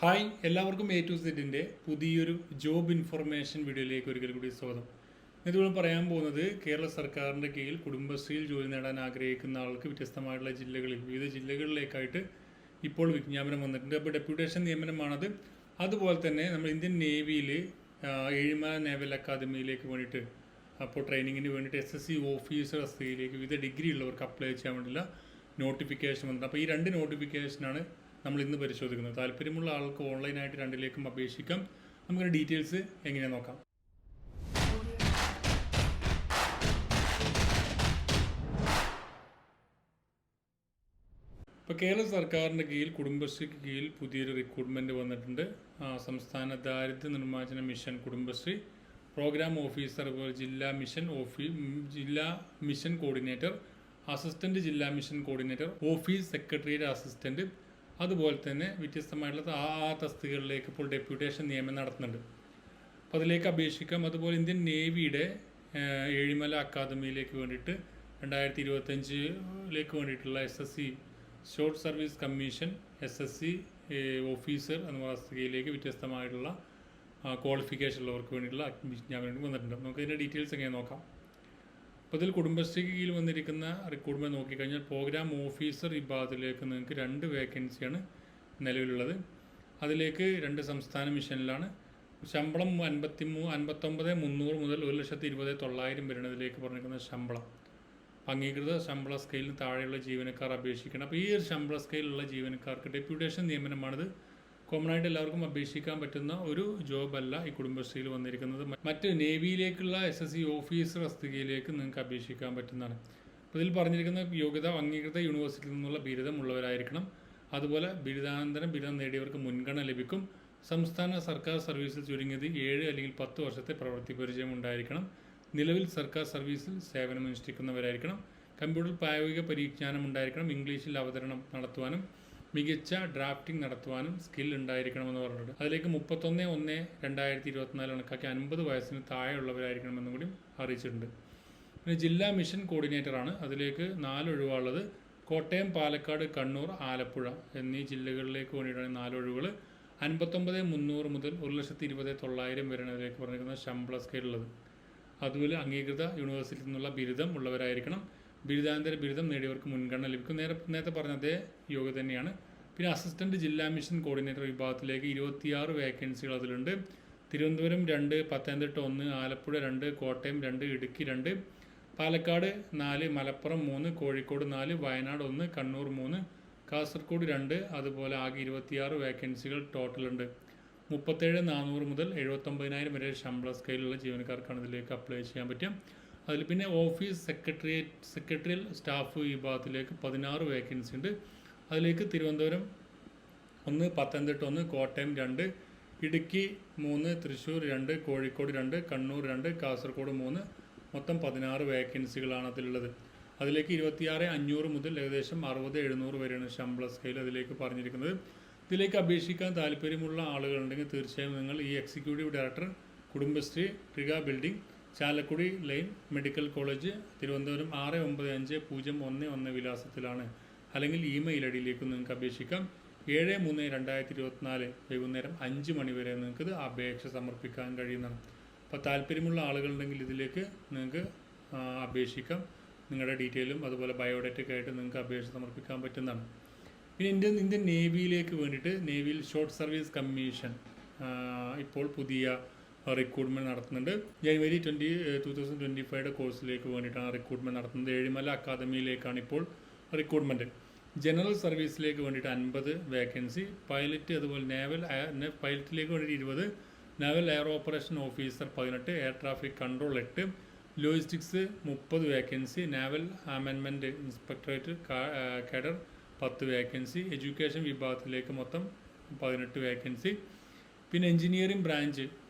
Hi എല്ലാവർക്കും A to സെറ്റിന്റെ പുതിയൊരു ജോബ് ഇൻഫർമേഷൻ വീഡിയോയിലേക്ക് ഒരിക്കൽ കൂടി സ്വാഗതം. ഇതുകൊണ്ട് പറയാൻ പോകുന്നത് കേരള സർക്കാരിന്റെ കീഴിൽ കുടുംബശ്രീയിൽ ജോലി നേടാൻ ആഗ്രഹിക്കുന്ന ആൾക്ക് വ്യത്യസ്തമായിട്ടുള്ള ജില്ലകളിൽ വിവിധ ജില്ലകളിലേക്കായിട്ട് ഇപ്പോൾ വിജ്ഞാപനം വന്നിട്ടുണ്ട്. അപ്പോൾ ഡെപ്യൂട്ടേഷൻ നിയമനമാണത്. അതുപോലെ തന്നെ നമ്മൾ ഇന്ത്യൻ നേവിയിൽ ഏഴിമല നേവൽ അക്കാദമിയിലേക്ക് വേണ്ടിയിട്ട് അപ്പോൾ ട്രെയിനിങ്ങിന് വേണ്ടിയിട്ട് എസ് എസ് സി ഓഫീസർ തസ്തികയിലേക്ക് വിവിധ ഡിഗ്രി ഉള്ളവർക്ക് അപ്ലൈ ചെയ്യാൻ വേണ്ടിയുള്ള നോട്ടിഫിക്കേഷൻ വന്നിട്ടുണ്ട്. അപ്പോൾ ഈ രണ്ട് നോട്ടിഫിക്കേഷനാണ് നമ്മൾ ഇന്ന് പരിശോധിക്കുന്നത് താല്പര്യമുള്ള ആൾക്ക് ഓൺലൈനായിട്ട് രണ്ടിലേക്കും അപേക്ഷിക്കാം. നമുക്ക് ഡീറ്റെയിൽസ് എങ്ങനെ നോക്കാം. ഇപ്പോൾ കേരള സർക്കാരിന്റെ കീഴിൽ കുടുംബശ്രീക്ക് കീഴിൽ പുതിയൊരു റിക്രൂട്ട്മെന്റ് വന്നിട്ടുണ്ട്. സംസ്ഥാന ദാരിദ്ര്യ നിർമ്മാർജന മിഷൻ കുടുംബശ്രീ പ്രോഗ്രാം ഓഫീസർ ജില്ലാ മിഷൻ ഓഫീ ജില്ലാ മിഷൻ കോർഡിനേറ്റർ അസിസ്റ്റന്റ് ജില്ലാ മിഷൻ കോർഡിനേറ്റർ ഓഫീസ് സെക്രട്ടറിയുടെ അസിസ്റ്റന്റ് അതുപോലെ തന്നെ വ്യത്യസ്തമായിട്ടുള്ള ആ തസ്തികകളിലേക്ക് ഇപ്പോൾ ഡെപ്യൂട്ടേഷൻ നിയമനം നടത്തുന്നുണ്ട്. അപ്പോൾ അതിലേക്ക് അപേക്ഷിക്കാം. അതുപോലെ ഇന്ത്യൻ നേവിയുടെ ഏഴിമല അക്കാദമിയിലേക്ക് വേണ്ടിയിട്ട് രണ്ടായിരത്തി ഇരുപത്തഞ്ചിലേക്ക് വേണ്ടിയിട്ടുള്ള S S C short service commission S S C officer എന്ന തസ്തികയിലേക്ക് വ്യത്യസ്തമായിട്ടുള്ള ക്വാളിഫിക്കേഷൻ ഉള്ളവർക്ക് വേണ്ടിയിട്ടുള്ള അഡ്മിഷൻ വിജ്ഞാപനം വന്നിട്ടുണ്ട്. നമുക്ക് ഇതിന്റെ ഡീറ്റെയിൽസ് എങ്ങനെ നോക്കാം. അപ്പോൾ ഇതിൽ കുടുംബശ്രീക്ക് കീഴിൽ വന്നിരിക്കുന്ന റിക്രൂട്ട്മെന്റ് നോക്കിക്കഴിഞ്ഞാൽ പ്രോഗ്രാം ഓഫീസർ വിഭാഗത്തിലേക്ക് നിങ്ങൾക്ക് രണ്ട് വേക്കൻസിയാണ് നിലവിലുള്ളത്. അതിലേക്ക് രണ്ട് സംസ്ഥാന മിഷനിലാണ് ശമ്പളം അൻപത്തി മൂ അൻപത്തൊമ്പത് മുന്നൂറ് മുതൽ ഒരു ലക്ഷത്തി ഇരുപത് തൊള്ളായിരം വരുന്നതിലേക്ക് പറഞ്ഞിരിക്കുന്ന ശമ്പളം. അംഗീകൃത ശമ്പള സ്കെയിലിന് താഴെയുള്ള ജീവനക്കാർ അപേക്ഷിക്കണം. അപ്പോൾ ഈ ഒരു ശമ്പള സ്കെയിലുള്ള ജീവനക്കാർക്ക് ഡെപ്യൂട്ടേഷൻ നിയമനമാണിത്. കോമൺ ആയിട്ട് എല്ലാവർക്കും അപേക്ഷിക്കാൻ പറ്റുന്ന ഒരു ജോബല്ല ഈ കുടുംബശ്രീയിൽ വന്നിരിക്കുന്നത്. മറ്റ് നേവിയിലേക്കുള്ള എസ് എസ് സി ഓഫീസർ തസ്തികയിലേക്ക് നിങ്ങൾക്ക് അപേക്ഷിക്കാൻ പറ്റുന്നതാണ്. അപ്പോൾ ഇതിൽ പറഞ്ഞിരിക്കുന്ന യോഗ്യത അംഗീകൃത യൂണിവേഴ്സിറ്റിയിൽ നിന്നുള്ള ബിരുദം ഉള്ളവരായിരിക്കണം അതുപോലെ ബിരുദാനന്തരം ബിരുദം നേടിയവർക്ക് മുൻഗണന ലഭിക്കും. സംസ്ഥാന സർക്കാർ സർവീസിൽ ചുരുങ്ങിയത് ഏഴ് അല്ലെങ്കിൽ പത്ത് വർഷത്തെ പ്രവൃത്തി പരിചയം ഉണ്ടായിരിക്കണം. നിലവിൽ സർക്കാർ സർവീസിൽ സേവനമനുഷ്ഠിക്കുന്നവരായിരിക്കണം. കമ്പ്യൂട്ടർ പ്രായോഗിക പരിജ്ഞാനം ഉണ്ടായിരിക്കണം. ഇംഗ്ലീഷിൽ അവതരണം നടത്തുവാനും മികച്ച ഡ്രാഫ്റ്റിംഗ് നടത്തുവാനും സ്കിൽ ഉണ്ടായിരിക്കണമെന്ന് പറഞ്ഞിട്ടുണ്ട്. അതിലേക്ക് മുപ്പത്തൊന്ന് ഒന്ന് രണ്ടായിരത്തി ഇരുപത്തിനാല് കണക്കാക്കി അൻപത് വയസ്സിന് താഴെയുള്ളവരായിരിക്കണമെന്നും കൂടി അറിയിച്ചിട്ടുണ്ട്. പിന്നെ ജില്ലാ മിഷൻ കോർഡിനേറ്ററാണ് അതിലേക്ക് നാല് കോട്ടയം പാലക്കാട് കണ്ണൂർ ആലപ്പുഴ എന്നീ ജില്ലകളിലേക്ക് വേണ്ടിയിട്ടാണ് നാല് ഒഴിവുകൾ. അൻപത്തൊമ്പത് മുന്നൂറ് മുതൽ ഒരു ലക്ഷത്തി ഇരുപത് തൊള്ളായിരം വരെയാണ് പറഞ്ഞിരിക്കുന്ന ശമ്പള സ്കെയിലുള്ളത് അതുപോലെ അംഗീകൃത യൂണിവേഴ്സിറ്റിയിൽ നിന്നുള്ള ബിരുദം ഉള്ളവരായിരിക്കണം. ബിരുദാനന്തര ബിരുദം നേടിയവർക്ക് മുൻഗണന ലഭിക്കും. നേരെ നേരത്തെ പറഞ്ഞ അതേ യോഗ്യത തന്നെയാണ്. പിന്നെ അസിസ്റ്റന്റ് ജില്ലാ മിഷൻ കോർഡിനേറ്റർ വിഭാഗത്തിലേക്ക് ഇരുപത്തിയാറ് വേക്കൻസികൾ അതിലുണ്ട്. തിരുവനന്തപുരം രണ്ട് പത്തനംതിട്ട ഒന്ന് ആലപ്പുഴ രണ്ട് കോട്ടയം രണ്ട് ഇടുക്കി രണ്ട് പാലക്കാട് നാല് മലപ്പുറം മൂന്ന് കോഴിക്കോട് നാല് വയനാട് ഒന്ന് കണ്ണൂർ മൂന്ന് കാസർഗോഡ് രണ്ട് അതുപോലെ ആകെ ഇരുപത്തിയാറ് വേക്കൻസികൾ ടോട്ടലുണ്ട് മുപ്പത്തേഴ് നാനൂറ് മുതൽ എഴുപത്തൊമ്പതിനായിരം വരെ ശമ്പള സ്കെയിലുള്ള ജീവനക്കാർക്കാണ് ഇതിലേക്ക് അപ്ലൈ ചെയ്യാൻ പറ്റുക. അതിൽ പിന്നെ ഓഫീസ് സെക്രട്ടേറിയറ്റ് സെക്രട്ടറിയൽ സ്റ്റാഫ് വിഭാഗത്തിലേക്ക് പതിനാറ് വേക്കൻസി ഉണ്ട്. അതിലേക്ക് തിരുവനന്തപുരം ഒന്ന് പത്തനംതിട്ട ഒന്ന് കോട്ടയം രണ്ട് ഇടുക്കി മൂന്ന് തൃശ്ശൂർ രണ്ട് കോഴിക്കോട് രണ്ട് കണ്ണൂർ രണ്ട് കാസർഗോഡ് മൂന്ന്. മൊത്തം പതിനാറ് വേക്കൻസികളാണ് അതിലുള്ളത്. അതിലേക്ക് ഇരുപത്തിയാറ് അഞ്ഞൂറ് മുതൽ ഏകദേശം അറുപത് എഴുന്നൂറ് വരെയാണ് ശമ്പള സ്കെയിൽ അതിലേക്ക് പറഞ്ഞിരിക്കുന്നത്. ഇതിലേക്ക് അപേക്ഷിക്കാൻ താല്പര്യമുള്ള ആളുകളുണ്ടെങ്കിൽ തീർച്ചയായും നിങ്ങൾ ഈ executive director Kudumbashree ട്രിഗ building Chalakudy lane medical college Thiruvananthapuram ആറ് ഒമ്പത് അഞ്ച് പൂജ്യം ഒന്ന് ഒന്ന് വിലാസത്തിലാണ്. അല്ലെങ്കിൽ ഇമെയിൽ ഐ ഡിയിലേക്ക് നിങ്ങൾക്ക് അപേക്ഷിക്കാം. ഏഴ് മൂന്ന് രണ്ടായിരത്തി ഇരുപത്തിനാല് വൈകുന്നേരം അഞ്ച് മണി വരെ നിങ്ങൾക്ക് ഇത് അപേക്ഷ സമർപ്പിക്കാൻ കഴിയുന്നതാണ്. അപ്പോൾ താല്പര്യമുള്ള ആളുകളുണ്ടെങ്കിൽ ഇതിലേക്ക് നിങ്ങൾക്ക് അപേക്ഷിക്കാം. നിങ്ങളുടെ ഡീറ്റെയിലും അതുപോലെ ബയോഡേറ്റൊക്കെ ആയിട്ട് നിങ്ങൾക്ക് അപേക്ഷ സമർപ്പിക്കാൻ പറ്റുന്നതാണ്. പിന്നെ ഇന്ത്യൻ ഇന്ത്യൻ നേവിയിലേക്ക് വേണ്ടിയിട്ട് നേവിയിൽ ഷോർട്ട് സർവീസ് കമ്മീഷൻ ഇപ്പോൾ പുതിയ റിക്രൂട്ട്മെന്റ് നടത്തുന്നുണ്ട്. January twenty two thousand twenty ഫൈവയുടെ കോഴ്സിലേക്ക് വേണ്ടിയിട്ടാണ് റിക്രൂട്ട്മെന്റ് നടത്തുന്നത്. ഏഴിമല അക്കാദമിയിലേക്കാണ് ഇപ്പോൾ റിക്രൂട്ട്മെന്റ് ജനറൽ സർവീസിലേക്ക് വേണ്ടിയിട്ട് അൻപത് വേക്കൻസി പൈലറ്റ് അതുപോലെ നേവൽ പൈലറ്റിലേക്ക് വേണ്ടിയിട്ട് ഇരുപത്. നേവൽ എയർ ഓപ്പറേഷൻ ഓഫീസർ പതിനെട്ട്. എയർ ട്രാഫിക് കൺട്രോൾ എട്ട്. ലോജിസ്റ്റിക്സ് മുപ്പത് വേക്കൻസി നേവൽ അമെൻമെന്റ് ഇൻസ്പെക്ടറേറ്റ് കേഡർ പത്ത് വേക്കൻസി എഡ്യൂക്കേഷൻ വിഭാഗത്തിലേക്ക് മൊത്തം പതിനെട്ട് വേക്കൻസി പിന്നെ എഞ്ചിനീയറിംഗ്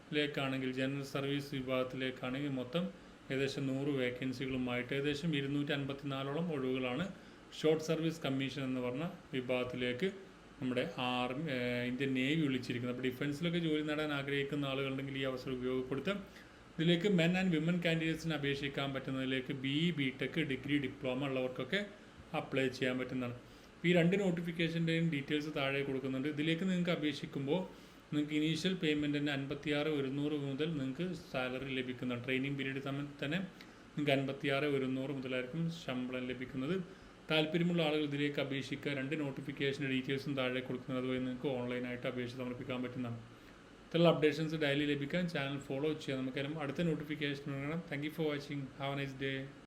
ബ്രാഞ്ചിലേക്കാണെങ്കിൽ ജനറൽ സർവീസ് വിഭാഗത്തിലേക്കാണെങ്കിൽ മൊത്തം ഏകദേശം നൂറ് വേക്കൻസികളുമായിട്ട് ഏകദേശം ഇരുന്നൂറ്റി അൻപത്തിനാലോളം ഒഴിവുകളാണ് ഷോർട്ട് സർവീസ് കമ്മീഷൻ എന്ന് പറഞ്ഞ വിഭാഗത്തിലേക്ക് നമ്മുടെ ആർമി ഇന്ത്യൻ നേവി വിളിച്ചിരിക്കുന്നത്. അപ്പോൾ ഡിഫൻസിലൊക്കെ ജോലി നേടാൻ ആഗ്രഹിക്കുന്ന ആളുകളുണ്ടെങ്കിൽ ഈ അവസരം ഉപയോഗപ്പെടുത്താം. ഇതിലേക്ക് മെൻ ആൻഡ് വിമൻ കാൻഡിഡേറ്റ്സിന് അപേക്ഷിക്കാൻ പറ്റുന്നതിലേക്ക് B E B tech degree diploma ഉള്ളവർക്കൊക്കെ apply ചെയ്യാൻ പറ്റുന്നതാണ്. ഈ രണ്ട് നോട്ടിഫിക്കേഷന്റെയും ഡീറ്റെയിൽസ് താഴെ കൊടുക്കുന്നുണ്ട്. ഇതിലേക്ക് നിങ്ങൾക്ക് അപേക്ഷിക്കുമ്പോൾ നിങ്ങൾക്ക് ഇനീഷ്യൽ പേയ്മെന്റിന് അൻപത്തി അൻപത്തിയാറ് ഒരുന്നൂറ് മുതൽ നിങ്ങൾക്ക് സാലറി ലഭിക്കുന്ന ട്രെയിനിങ് പീരീഡ് സമയത്ത് തന്നെ നിങ്ങൾക്ക് അൻപത്തിയാറ് ഒരുന്നൂറ് മുതലായിരിക്കും ശമ്പളം ലഭിക്കുന്നത്. താല്പര്യമുള്ള ആളുകൾ ഇതിലേക്ക് അപേക്ഷിക്കുക. രണ്ട് നോട്ടിഫിക്കേഷന്റെ ഡീറ്റെയിൽസും താഴെ കൊടുക്കുന്നത് അതുവഴി നിങ്ങൾക്ക് ഓൺലൈനായിട്ട് അപേക്ഷ സമർപ്പിക്കാൻ പറ്റുന്നതാണ് ഇത്തരം അപ്ഡേഷൻസ് ഡെയിലി ലഭിക്കാൻ ചാനൽ ഫോളോ ചെയ്യാം നമുക്കെല്ലാം അടുത്ത നോട്ടിഫിക്കേഷൻ വേണം thank you for watching have a nice day